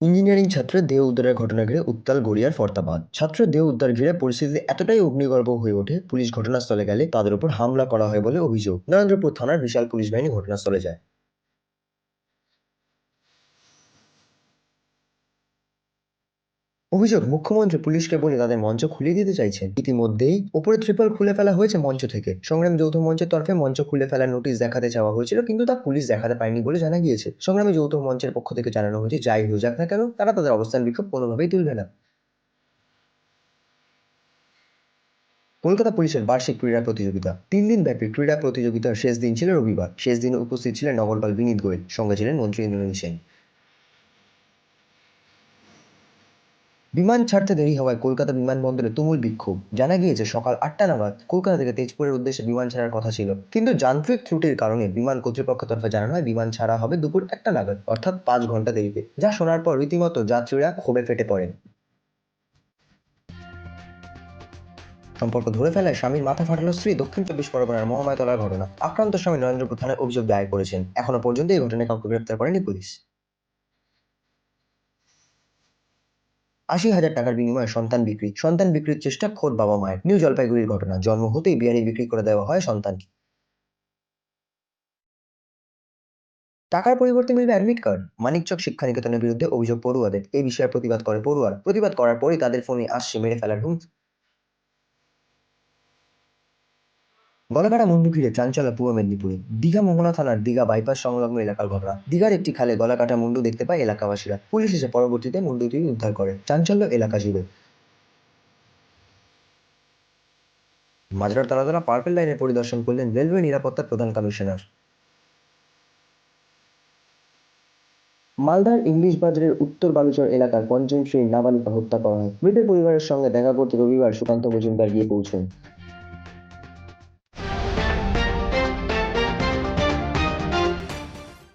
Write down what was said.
Engineering ছাত্র দেহ উদ্ধারের ঘটনা ঘিরে উত্তাল গড়িয়ার ফর্তাবাদ। ছাত্র দেহ উদ্ধার ঘিরে পরিস্থিতি এতটাই অগ্নিগর্ভ হয়ে ওঠে, পুলিশ ঘটনাস্থলে গেলে তাদের উপর হামলা করা হয় বলে অভিযোগ। নরেন্দ্রপুর থানার বিশাল পুলিশ বাহিনী ঘটনাস্থলে যায়। অভিযোগ, মুখ্যমন্ত্রী পুলিশকে বলে তাদের মঞ্চ খুলে দিতে চাইছেন। ইতিমধ্যেই ওপরে ত্রিপল খুলে ফেলা হয়েছে মঞ্চ থেকে। সংগ্রাম যৌথ মঞ্চের তরফে মঞ্চ খুলে ফেলার নোটিশ দেখাতে চাওয়া হয়েছিল, কিন্তু তা পুলিশ দেখাতে পারেনি বলে জানা গিয়েছে। সংগ্রামী যৌথ মঞ্চের পক্ষ থেকে জানানো হয়েছে, যাই হয়ে যাক না কেন, তারা তাদের অবস্থান বিক্ষোভ কোনোভাবেই তুলবে না। কলকাতা পুলিশের বার্ষিক ক্রীড়া প্রতিযোগিতা। তিন দিন ব্যাপী ক্রীড়া প্রতিযোগিতার শেষ দিন ছিল রবিবার। শেষ দিনে উপস্থিত ছিলেন নগরপাল বিনীত গোয়েল, সঙ্গে ছিলেন মন্ত্রী ইন্দ্রনীল সেন। বিমান ছাড়তে দেরি হওয়ায় কলকাতা বিমানবন্দরে তুমুল বিক্ষোভ। জানা গিয়েছে, সকাল আটটা নাগাদ কলকাতা থেকে তেজপুরের উদ্দেশ্যে বিমান ছাড়ার কথা ছিল। কিন্তু যান্ত্রিক ত্রুটির কারণে বিমান কর্তৃপক্ষের তরফে জানানো হয়, বিমান ছাড়া হবে দুপুর একটা নাগাদ, অর্থাৎ পাঁচ ঘণ্টা দেরিতে, যা শোনার পর রীতিমতো যাত্রীরা ক্ষোভে ফেটে পড়েন। সম্পর্ক ধরে ফেলায় স্বামীর মাথা ফাটালো স্ত্রী দক্ষিণ চব্বিশ পরগনার মহামায়তলার ঘটনা। আক্রান্ত স্বামী নরেন্দ্র থানায় অভিযোগ দায়ের করেছেন। এখনও পর্যন্ত এই ঘটনায় কাউকে গ্রেপ্তার করেনি পুলিশ। আশি হাজার টাকার বিনিময়ে সন্তান বিক্রি, সন্তান বিক্রির চেষ্টা খোদ বাবা মায়ের। নিউ জলপাইগুড়ির ঘটনা, জন্ম হতেই বিহারি বিক্রি করে দেওয়া হয় সন্তানকে। টাকার পরিবর্তে মিলবে অ্যাডমিট কার্ড মানিকচক শিক্ষা নিকেতনের বিরুদ্ধে অভিযোগ পড়ুয়াদের। এই বিষয়ে প্রতিবাদ করে পড়ুয়ারা। প্রতিবাদ করার পরই তাদের ফোনে আসছে মেরে ফেলার হুমকি। গলাকাটা মুন্ডু ঘিরে চাঞ্চল্য পূর্ব মেদিনীপুরে। দীঘা মোহনা থানার দীঘা বাইপাস সংলগ্ন এলাকার ঘটনা। দীঘার একটি খালে গলাকাটা মুন্ডু দেখতে পায় এলাকাবাসীরা। পুলিশ এসে পরবর্তীতে মুন্ডুটি উদ্ধার করে। চাঞ্চল্য এলাকা জুড়ে। মাঝরার তালাতলা পার্পেল লাইনে পরিদর্শন করলেন রেলওয়ে নিরাপত্তার প্রধান কমিশনার। মালদার ইংলিশ বাজারের উত্তর বালুচর এলাকার পঞ্চম শ্রেণির নাবালিকা হত্যা করা হয়। মৃতের পরিবারের সঙ্গে দেখা করতে রবিবার সুকান্ত মজুমদার গিয়ে পৌঁছন।